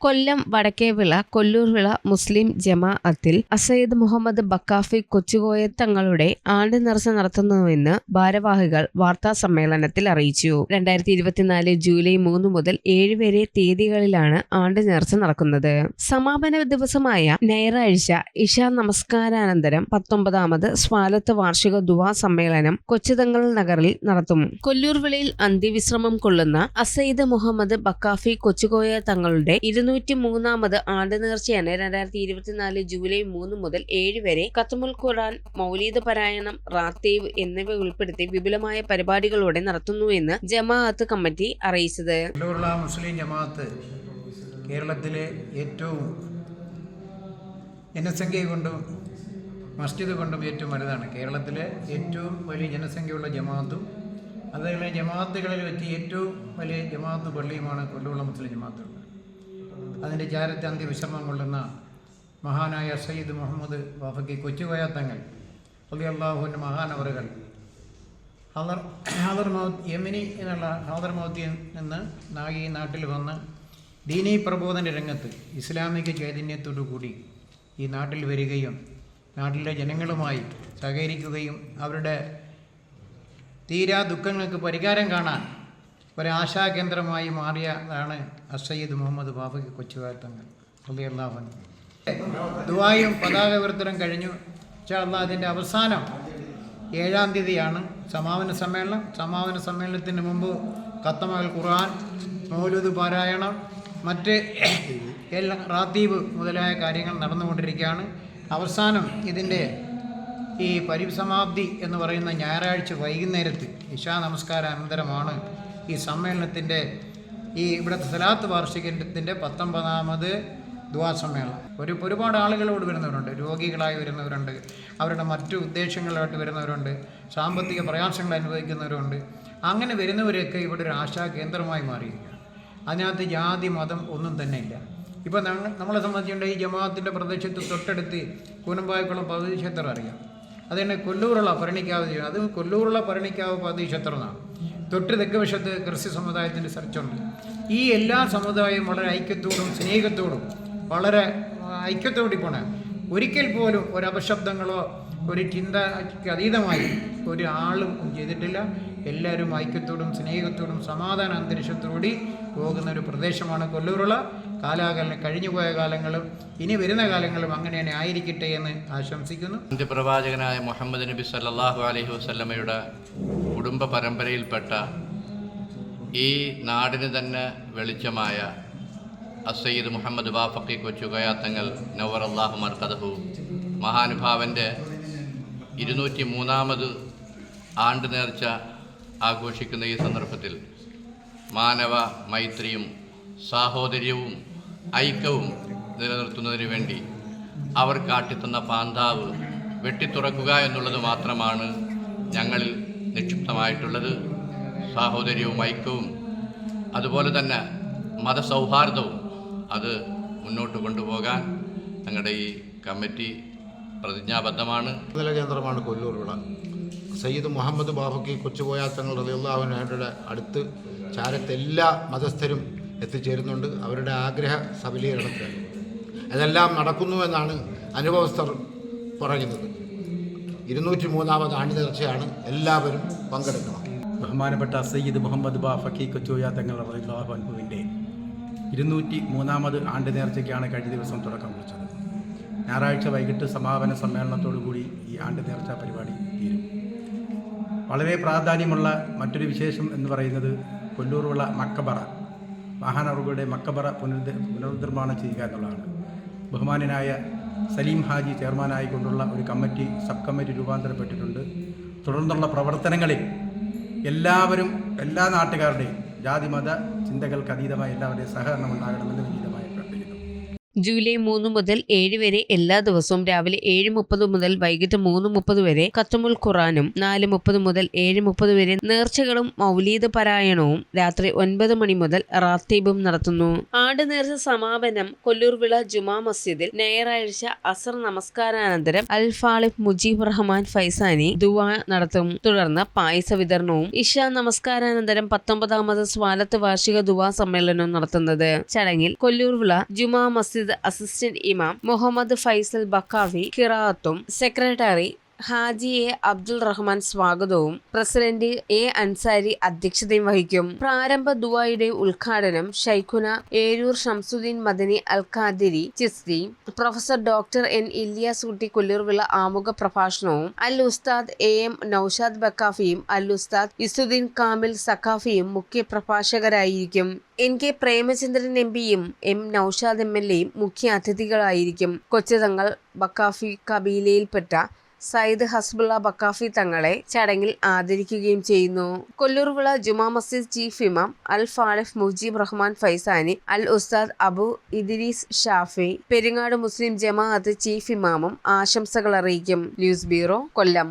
കൊല്ലം വടക്കേവിള കൊല്ലൂർവിള മുസ്ലിം ജമാഅത്തിൽ അസയ്യിദ് മുഹമ്മദ് ബക്കാഫി കൊച്ചുകോയ തങ്ങളുടെ ആണ്ട് നേർച്ച നടത്തുന്നുവെന്ന് ഭാരവാഹികൾ വാർത്താ സമ്മേളനത്തിൽ അറിയിച്ചു. രണ്ടായിരത്തി ഇരുപത്തിനാല് ജൂലൈ മൂന്ന് മുതൽ ഏഴ് വരെ തീയതികളിലാണ് ആണ്ട് നേർച്ച നടക്കുന്നത്. സമാപന ദിവസമായ ഞായറാഴ്ച ഇഷ നമസ്കാരാനന്തരം പത്തൊമ്പതാമത് സ്വാലത്ത് വാർഷിക ദുവാ സമ്മേളനം കൊച്ചുതങ്ങൾ നഗറിൽ നടത്തും. കൊല്ലൂർവിളയിൽ അന്ത്യവിശ്രമം കൊള്ളുന്ന അസയ്യിദ് മുഹമ്മദ് ബക്കാഫി കൊച്ചുകോയ തങ്ങളുടെ ഇരുന്നൂറ്റി മൂന്നാമത് ആണ്ട് നേർച്ചയാണ്. രണ്ടായിരത്തി ഇരുപത്തിനാല് ജൂലൈ മൂന്ന് മുതൽ ഏഴ് വരെ കത്തുമുൽ ഖുറാൻ മൗലീദ് പാരായണം റാത്തീവ് എന്നിവ ഉൾപ്പെടുത്തി വിപുലമായ പരിപാടികളോടെ നടത്തുന്നുവെന്ന് ജമാഅത്ത് കമ്മിറ്റി അറിയിച്ചത്. മുസ്ലിം ജമാഅത്ത് കേരളത്തിലെ ഏറ്റവും ജനസംഖ്യ കൊണ്ടും മസ്ജിദ് കൊണ്ടും ഏറ്റവും വലുതാണ്. കേരളത്തിലെ ഏറ്റവും വലിയ ജനസംഖ്യയുള്ള ജമാഅത്തും അതേപോലെ ജമാഅത്തുകളിൽ വെച്ച് ഏറ്റവും വലിയ ജമാഅത്ത് പള്ളിയുമാണ് കൊല്ലമുള്ള മുസ്ലിം ജമാഅത്ത് അതിന്റെ ചാരത്തെ അന്ത്യവിശ്രമം കൊള്ളുന്ന മഹാനായ സയ്യിദ് മുഹമ്മദ് വാഫക്കി കൊച്ചുകോയ തങ്ങൾ അലി അള്ളാഹുവിന്റെ മഹാനവറുകൾ. ഹാദർ ഹാദർ മൗത്ത് യമിനി എന്നുള്ള ഹാദർ മൗത്തിൽ നിന്ന് നാഗി നാട്ടിൽ വന്ന് ദീനീ പ്രബോധന രംഗത്ത് ഇസ്ലാമിക ചൈതന്യത്തോടു കൂടി ഈ നാട്ടിൽ വരികയും നാട്ടിലെ ജനങ്ങളുമായി സഹകരിക്കുകയും അവരുടെ തീരാ ദുഃഖങ്ങൾക്ക് പരിഹാരം കാണാൻ ഒരാശാകേന്ദ്രമായി മാറിയതാണ് അസയ്യദ് മുഹമ്മദ് ബാബയ്ക്ക് കൊച്ചുകാലത്തങ്ങൾ അള്ളാഹൻ ദുബായും പതാക വിവർത്തനം കഴിഞ്ഞു. അള്ളാഹ് അതിന്റെ അവസാനം ഏഴാം തീയതിയാണ് സമാപന സമ്മേളനം. സമാപന സമ്മേളനത്തിന് മുമ്പ് കത്തമകൾ ഖുർആൻ മൗലൂദ് പാരായണം മറ്റ് എല്ലാ റാത്തീബ് മുതലായ കാര്യങ്ങൾ നടന്നുകൊണ്ടിരിക്കുകയാണ്. അവസാനം ഇതിന്റെ ഈ പരിസമാപ്തി എന്ന് പറയുന്ന ഞായറാഴ്ച വൈകുന്നേരത്ത് ഇഷാ നമസ്കാര അനന്തരമാണ്. ഈ സമ്മേളനത്തിന്റെ ഈ ഇവിടുത്തെ സലാത്ത് വാർഷികത്തിന്റെ പത്തൊമ്പതാമത് ദ്വാ സമ്മേളനം. ഒരു ഒരുപാട് ആളുകളോട് വരുന്നവരുണ്ട്. രോഗികളായി വരുന്നവരുണ്ട്. അവരുടെ മറ്റു ഉദ്ദേശങ്ങളായിട്ട് വരുന്നവരുണ്ട്. സാമ്പത്തിക പ്രയാസങ്ങൾ അനുഭവിക്കുന്നവരുണ്ട്. അങ്ങനെ വരുന്നവരൊക്കെ ഇവിടെ ഒരു ആശാ കേന്ദ്രമായി മാറിയിരിക്കുകയാണ്. അതിനകത്ത് ജാതി മതം ഒന്നും തന്നെ ഇല്ല. ഇപ്പോൾ നമ്മളെ സംബന്ധിച്ചിട്ടുണ്ട് ഈ ജമാഅത്തിന്റെ പ്രദേശത്ത് തൊട്ടടുത്ത് കൂനമ്പായക്കുളം പകുതി ക്ഷേത്രം അറിയാം. അതുതന്നെ കൊല്ലൂറുള്ള പരണിക്കാവ് അത് കൊല്ലൂറുള്ള ഭരണിക്കാവ് പകുതി ക്ഷേത്രം എന്നാണ് തൊട്ട് തെക്ക് വശത്ത് ക്രിസ്ത്യ സമുദായത്തിന്റെ ചർച്ചുണ്ട്. ഈ എല്ലാ സമുദായവും വളരെ ഐക്യത്തോടും സ്നേഹത്തോടും വളരെ ഐക്യത്തോടി പോണ. ഒരിക്കൽ പോലും ഒരു അപശബ്ദങ്ങളോ ഒരു ചിന്തയ്ക്ക് അതീതമായി ഒരു ആളും ചെയ്തിട്ടില്ല. എല്ലാവരും ഐക്യത്തോടും സ്നേഹത്തോടും സമാധാന അന്തരീക്ഷത്തോടി പോകുന്ന ഒരു പ്രദേശമാണ് കൊല്ലൂരുള്ള. കാലാകാലം കഴിഞ്ഞുപോയ കാലങ്ങളും ഇനി വരുന്ന കാലങ്ങളും അങ്ങനെ തന്നെ ആയിരിക്കട്ടെ എന്ന് ആശംസിക്കുന്നു. പ്രവാചകനായ മുഹമ്മദ് നബി സല്ലാഹു അലൈഹി വസല്ലമയുടെ കുടുംബ പരമ്പരയിൽപ്പെട്ട ഈ നാടിന് തന്നെ വെളിച്ചമായ അസയ്യിദ് മുഹമ്മദ് ബാഫക്കി കൊച്ചുകയാത്തങ്ങൾ നവർ അള്ളാഹു മർക്കദഹു. മഹാനുഭാവന്റെ ഇരുന്നൂറ്റി മൂന്നാമത് ആണ്ട് നേർച്ച ആഘോഷിക്കുന്ന ഈ സന്ദർഭത്തിൽ മാനവ മൈത്രിയും സാഹോദര്യവും ഐക്യവും നിലനിർത്തുന്നതിന് വേണ്ടി അവർ കാട്ടിത്തന്ന പാന്താവ് വെട്ടിത്തുറക്കുക എന്നുള്ളത് മാത്രമാണ് ഞങ്ങളിൽ നിക്ഷിപ്തമായിട്ടുള്ളത് സാഹോദര്യവും ഐക്യവും അതുപോലെ തന്നെ മതസൗഹാർദ്ദവും അത് മുന്നോട്ട് കൊണ്ടുപോകാൻ ഞങ്ങളുടെ ഈ കമ്മിറ്റി പ്രതിജ്ഞാബദ്ധമാണ്. കേന്ദ്രമാണ് കൊല്ലൂർ വിള. സയ്യിദ് മുഹമ്മദ് ബാബുക്ക് കൊച്ചുപോയാത്തങ്ങൾ റലിയുള്ളവരുടെ അടുത്ത് ചാരത്തെല്ലാ മതസ്ഥരും എത്തിച്ചേരുന്നുണ്ട്. അവരുടെ ആഗ്രഹ സബലീകരണത്തിന്. അതെല്ലാം നടക്കുന്നുവെന്നാണ് അനുഭവസ്ഥർ പറയുന്നത്. ഇരുന്നൂറ്റി മൂന്നാമത് ആണ്ട് നേർച്ചയാണ് എല്ലാവരും പങ്കെടുക്കണം. ബഹുമാനപ്പെട്ട സയ്യിദ് മുഹമ്മദ് ബാഫക്കി കൊച്ചോയ തങ്ങൾ അൻഹുവിന്റെ ഇരുന്നൂറ്റി മൂന്നാമത് ആണ്ട് നേർച്ചയ്ക്കാണ് കഴിഞ്ഞ ദിവസം തുടക്കം കുറിച്ചത്. ഞായറാഴ്ച വൈകിട്ട് സമാപന സമ്മേളനത്തോടു കൂടി ഈ ആണ്ട് നേർച്ച പരിപാടി തീരും. വളരെ പ്രാധാന്യമുള്ള മറ്റൊരു വിശേഷം എന്ന് പറയുന്നത് കൊല്ലൂറുള്ള മക്കബറ മഹാനവറുകളുടെ മക്കബറ പുനരുദ്ധ പുനർനിർമ്മാണം ചെയ്യുക എന്നുള്ളതാണ്. ബഹുമാനനായ സലീം ഹാജി ചെയർമാനായിക്കൊണ്ടുള്ള ഒരു കമ്മിറ്റി സബ് കമ്മിറ്റി രൂപാന്തരപ്പെട്ടിട്ടുണ്ട്. തുടർന്നുള്ള പ്രവർത്തനങ്ങളിൽ എല്ലാവരും എല്ലാ നാട്ടുകാരുടെയും ജാതിമത ചിന്തകൾക്ക് അതീതമായ എല്ലാവരുടെയും സഹകരണം ഉണ്ടാകണമെന്ന് വിനീതമായി അഭ്യർത്ഥിക്കുന്നു ജൂലൈ മൂന്ന് മുതൽ ഏഴ് വരെ എല്ലാ ദിവസവും രാവിലെ ഏഴ് മുപ്പത് മുതൽ വൈകിട്ട് മൂന്ന് മുപ്പത് വരെ കത്തുമുൽ ഖുറാനും നാല് മുപ്പത് മുതൽ ഏഴ് മുപ്പത് വരെ നേർച്ചകളും മൗലീദ പാരായണവും രാത്രി ഒൻപത് മണി മുതൽ റാത്തീബും നടത്തുന്നു. ആണ്ട് നേർച്ച സമാപനം കൊല്ലൂർവിള ജുമാ മസ്ജിദിൽ ഞായറാഴ്ച അസർ നമസ്കാരാനന്തരം അൽ ഫാളിഫ് മുജീബ് റഹ്മാൻ ഫൈസാനി ദുവാ നടത്തും. തുടർന്ന് പായസ വിതരണവും ഇഷ നമസ്കാരാനന്തരം പത്തൊമ്പതാമത് സ്വാലത്ത് വാർഷിക ദുവാ സമ്മേളനവും നടത്തുന്നത്. ചടങ്ങിൽ കൊല്ലൂർവിള ജുമാ മസ്ജിദ് അസിസ്റ്റന്റ് ഇമാം മുഹമ്മദ് ഫൈസൽ ബക്കാവി ഖിറാത്തും സെക്രട്ടറി ഹാജി എ അബ്ദുൾ റഹ്മാൻ സ്വാഗതവും. പ്രസിഡന്റ് എ അൻസാരി അധ്യക്ഷതയും വഹിക്കും. പ്രാരംഭ ദുബായിയുടെ ഉദ്ഘാടനം Shaikhuna Eroor Shamsuddin Madani Al Qadiri Chishti professor doctor N Ilyas Kutty Kollurvila ആമുഖ പ്രഭാഷണവും അൽ ഉസ്താദ് എ എം നൌഷാദ് ബക്കാഫിയും അൽ ഉസ്താദ് ഇസുദ്ദീൻ കാമിൽ സഖാഫിയും മുഖ്യ പ്രഭാഷകരായിരിക്കും. എൻ കെ പ്രേമചന്ദ്രൻ എം പിയും എം നൌഷാദ് എം എൽ എയും മുഖ്യ അതിഥികളായിരിക്കും. കൊച്ചുതങ്ങൾ ബക്കാഫി കബീലയിൽപ്പെട്ട സയ്യിദ് ഹസ്ബുള്ള ബക്കാഫി തങ്ങളെ ചടങ്ങിൽ ആദരിക്കുകയും ചെയ്യുന്നു. കൊല്ലൂർവിള ജുമാ മസ്ജിദ് ചീഫ് ഇമാം അൽ ഫാലിഫ് മുജീബ് റഹ്മാൻ ഫൈസാനി അൽ ഉസ്താദ് അബു ഇദ്രീസ് ഷാഫി പെരിങ്ങാട് മുസ്ലിം ജമാഅത്ത് ചീഫ് ഇമാമും ആശംസകൾ അറിയിക്കും. News bureau Kollam.